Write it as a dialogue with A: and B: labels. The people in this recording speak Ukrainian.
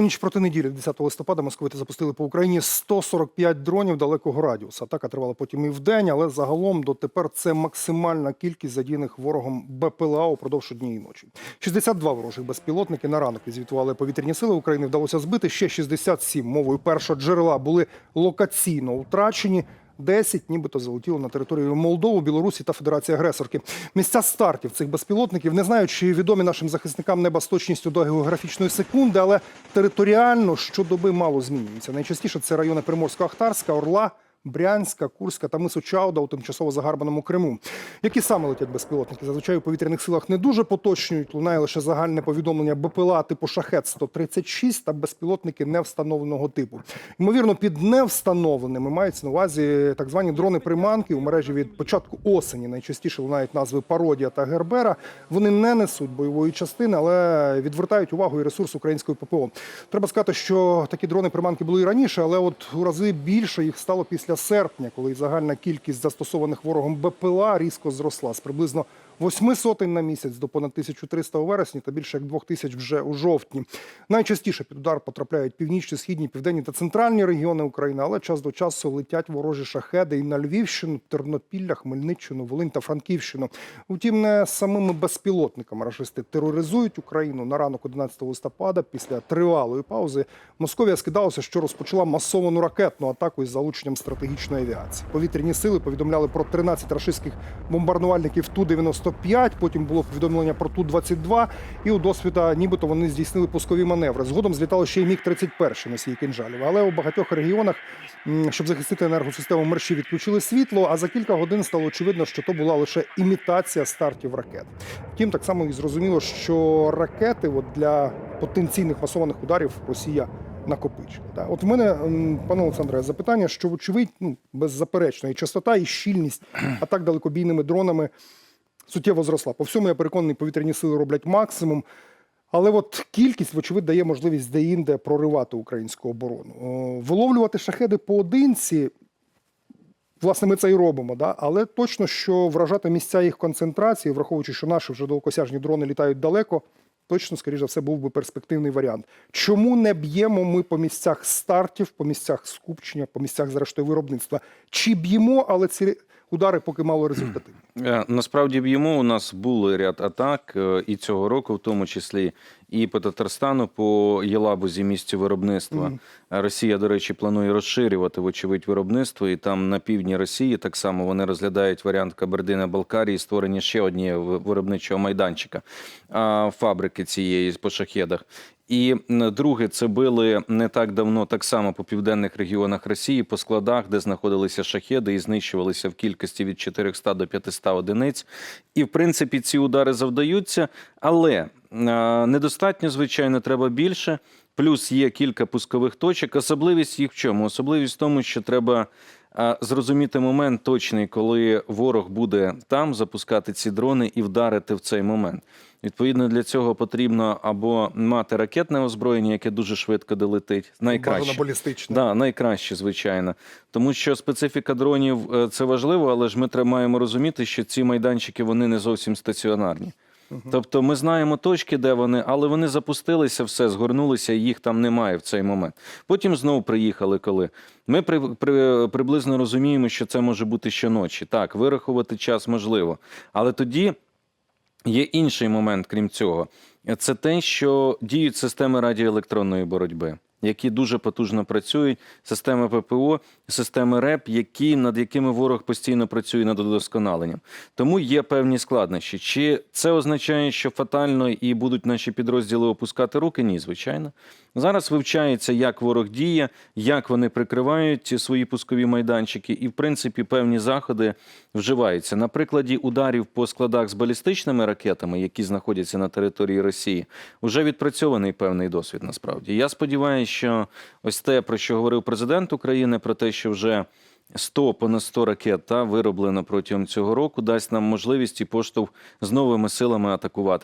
A: У ніч проти неділі, 10 листопада, московити запустили по Україні 145 дронів далекого радіуса. Атака тривала потім і вдень, але загалом дотепер це максимальна кількість задіяних ворогом БПЛА упродовж однієї ночі. 62 ворожих безпілотники на ранок відзвітували повітряні сили України. Вдалося збити ще 67 мовою першого джерела були локаційно втрачені. 10 нібито залетіло на територію Молдови, Білорусі та Федерації агресорки. Місця стартів цих безпілотників не знаю, чи відомі нашим захисникам неба з точністю до географічної секунди, але територіально щодоби мало змінюється. Найчастіше це райони Приморсько-Ахтарська, Орла. Брянська, Курська та Мису Чауда у тимчасово загарбаному Криму. Які саме летять безпілотники? Зазвичай у повітряних силах не дуже поточнюють. Лунає лише загальне повідомлення БПЛА типу шахет 136 та безпілотники невстановленого типу. Ймовірно, під невстановленими мається на увазі так звані дрони-приманки у мережі від початку осені. Найчастіше лунають назви Пародія та Гербера. Вони не несуть бойової частини, але відвертають увагу і ресурс української ППО. Треба сказати, що такі дрони-приманки були і раніше, але от у рази більше їх стало після серпня, коли загальна кількість застосованих ворогом БПЛА різко зросла з приблизно 8 сотень на місяць до понад 1300 у вересні та більше як 2000 вже у жовтні. Найчастіше під удар потрапляють північні, східні, південні та центральні регіони України, але час до часу летять ворожі шахеди і на Львівщину, Тернопілля, Хмельниччину, Волинь та Франківщину. Втім, не самими безпілотниками рашисти тероризують Україну на ранок 11 листопада. Після тривалої паузи Московія скидалася, що розпочала масовану ракетну атаку із залученням стратегічної авіації. Повітряні сили повідомляли про 13 рашистських бомбардувальників Ту-95, Потім було повідомлення про Ту-22, і у досвіда, нібито вони здійснили пускові маневри. Згодом злітало ще й міг 31 носій кінжалів. Але у багатьох регіонах, щоб захистити енергосистему мерші, відключили світло. А за кілька годин стало очевидно, що то була лише імітація стартів ракет. Втім, так само і зрозуміло, що ракети от для потенційних масованих ударів Росія накопичила. Так. От в мене, пане Олександре, запитання, що вочевидь, ну беззаперечно, і частота, і щільність атак далекобійними дронами суттєво зросла. По всьому я переконаний, повітряні сили роблять максимум. Але от кількість, вочевидь, дає можливість де-інде проривати українську оборону. Виловлювати шахеди поодинці, власне, ми це і робимо. Да? Але точно, що вражати місця їх концентрації, враховуючи, що наші вже далекосяжні дрони літають далеко, точно, скоріш за все, був би перспективний варіант. Чому не б'ємо ми по місцях стартів, по місцях скупчення, по місцях зрештою виробництва? Чи б'ємо, але ці удари поки мало результативні?
B: насправді. Насправді б'ємо. У нас були ряд атак е, і цього року, в тому числі і по Татарстану, по Єлабузі, місцю виробництва.
A: Мгм.
B: Е, Росія, до речі, планує розширювати, вочевидь, виробництво. І там на півдні Росії так само вони розглядають варіант Кабардино-Балкарії, створення ще однієї виробничого майданчика а, фабрики цієї по шахедах. І друге, це били не так давно, так само по південних регіонах Росії, по складах, де знаходилися шахеди і знищувалися в кількості від 400 до 500 одиниць. І в принципі ці удари завдаються, але недостатньо, звичайно, треба більше. Плюс є кілька пускових точок. Особливість їх в чому? Особливість в тому, що треба е, зрозуміти момент точний, коли ворог буде там запускати ці дрони і вдарити в цей момент. Відповідно, для цього потрібно або мати ракетне озброєння, яке дуже швидко долетить. Найкраще.
A: Бажано балістично.
B: Да, найкраще, звичайно. Тому що специфіка дронів е, це важливо, але ж ми маємо розуміти, що ці майданчики вони не зовсім стаціонарні. Тобто ми знаємо точки, де вони, але вони запустилися, все, згорнулися, їх там немає в цей момент. Потім знову приїхали коли. Ми при, при, приблизно розуміємо, що це може бути щоночі. Так, вирахувати час можливо. Але тоді є інший момент, крім цього. Це те, що діють системи радіоелектронної боротьби, які дуже потужно працюють, системи ППО, системи РЕП, які, над якими ворог постійно працює над удосконаленням. Тому є певні складнощі. Чи це означає, що фатально і будуть наші підрозділи опускати руки? Ні, звичайно. Зараз вивчається, як ворог діє, як вони прикривають свої пускові майданчики, і в принципі певні заходи вживаються. На прикладі ударів по складах з балістичними ракетами, які знаходяться на території Росії, вже відпрацьований певний досвід. Насправді я сподіваюся, що ось те, про що говорив президент України, про те, що вже 100 понад 100 ракет та вироблено протягом цього року, дасть нам можливість і поштовх з новими силами атакувати.